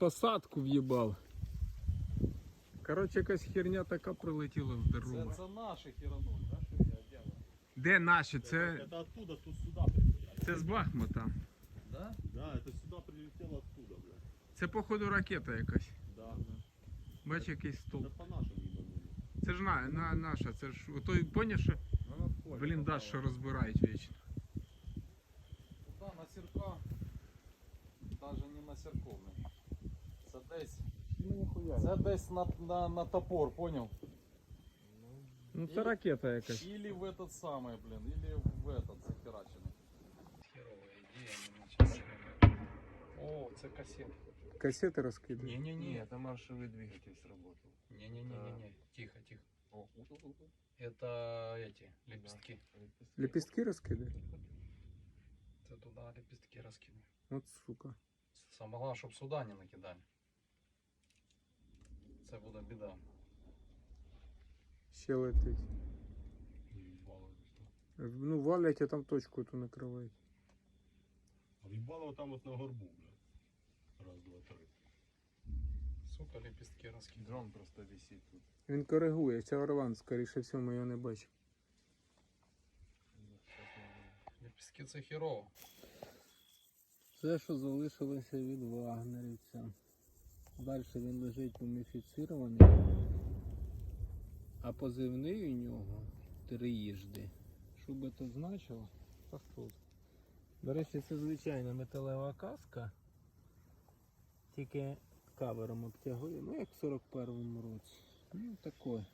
посадку в'їбав. Коротше, якась херня така прилетіла в Це, дорогу. це наші хірануть, да? що я ділаю? Де наші? Це, Это оттуда, тут сюда прилетело. це з Бахмута. Да? Да, это сюда прилетело оттуда, блядь. Це походу ракета якась. Да. Бач, якийсь Это стовп. по нашему ебанули. Це ж на, на, наша, це ж той поняв, що Воно в полі бліндаж, що попало. розбирають вічно. Туди на сірка, навіть не на сірковний. Це десь, це десь на, на, на топор, понял? Ну це ракета якась. Или в этот самый, блин, или в этот начать. О, це кассета. Касети розкидають. Не-не-не, это маршевый двигатель сработал. не-не-не-не, тихо, тихо. Это эти лепестки. Лепістки розкидають? Це туди лепестки розкинули. От сука. Саме головне, щоб сюди не накидали. Це буде біда. Ще летить. Ну, валять, а там точку ту накривають. Въебало там вот на горбу, блядь. Раз, два, три. Сука, лепестки розкинули. Дрон просто висит тут. Він коригує, це Орван, скоріше всього, його не бачимо. Лепестки це херово. Це, що залишилося від вагнерівця. Далі він лежить муміфіцірований. А позивний у нього трижди. Що би то значило? Та тут. До речі, це звичайна металева каска. Тільки кавером обтягує, ну як в 41-му році. Ну таке.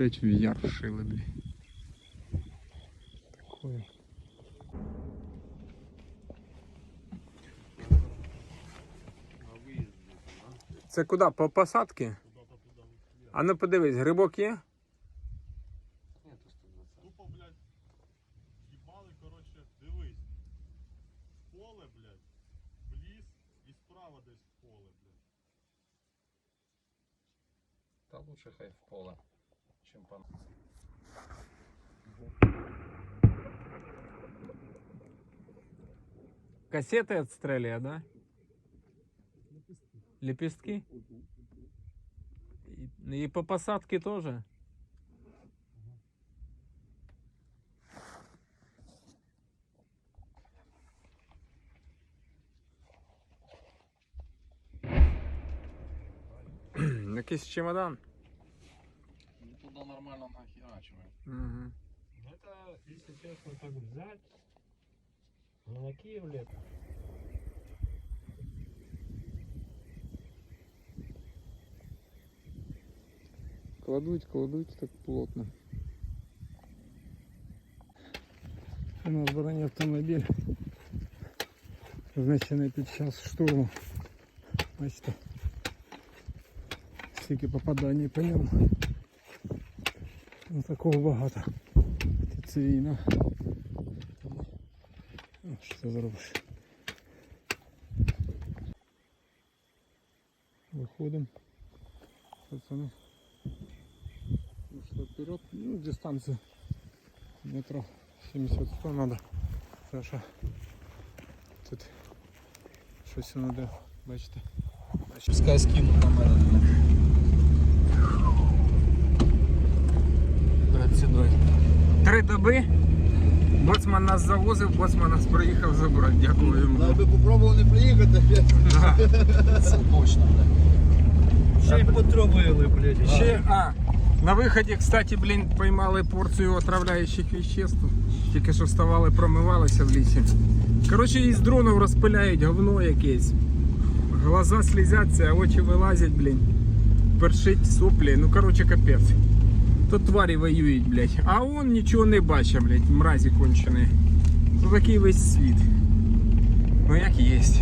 Опять в яр вшили, блин. Такое. Це куди? По вверх. А ну подивись, грибок є? Нету 120. Тупо, блядь, їбали, короче, дивись. В поле, блядь, в ліс і справа десь в поле, блядь. Та лучше хай в поле, чим пан. Кассеты отстрелили, да? Лепестки? И, и по посадке тоже? Якийсь чемодан Ну туди нормально нахерачує. Угу. Это, если честно, так взять, ну, на Киев лет. Кладуть, кладуть так плотно. У нас броні автомобіль. Знищений під час штурму. Бачите. Скільки попадань по ньому. Ну такого багато. Це війна. Ну, Що ти зробиш? Виходимо. Пацани. Что, вперед, ну, дистанция метров 70-100 надо. Саша. Тут щось воно де, бачите. Пускай скинуть на мене. Сідою. Три доби. Боцман нас завозив, боцман нас приїхав забрати. Дякую йому. Дай би попробував не приїхати. Це точно, блядь. Ще й потрогали, блядь. Ще, а, на виході, кстати, блін, поймали порцію отравляючих веществ. Тільки що вставали, промивалися в лісі. Коротше, із дронів розпиляють говно якесь. Глаза слізяться, очі вилазять, блін. Першить соплі. Ну, коротше, капець. То тварі воюють, блядь. А он нічого не бачить, блядь, мразі кончені. Ну такий весь світ. Ну як єсть.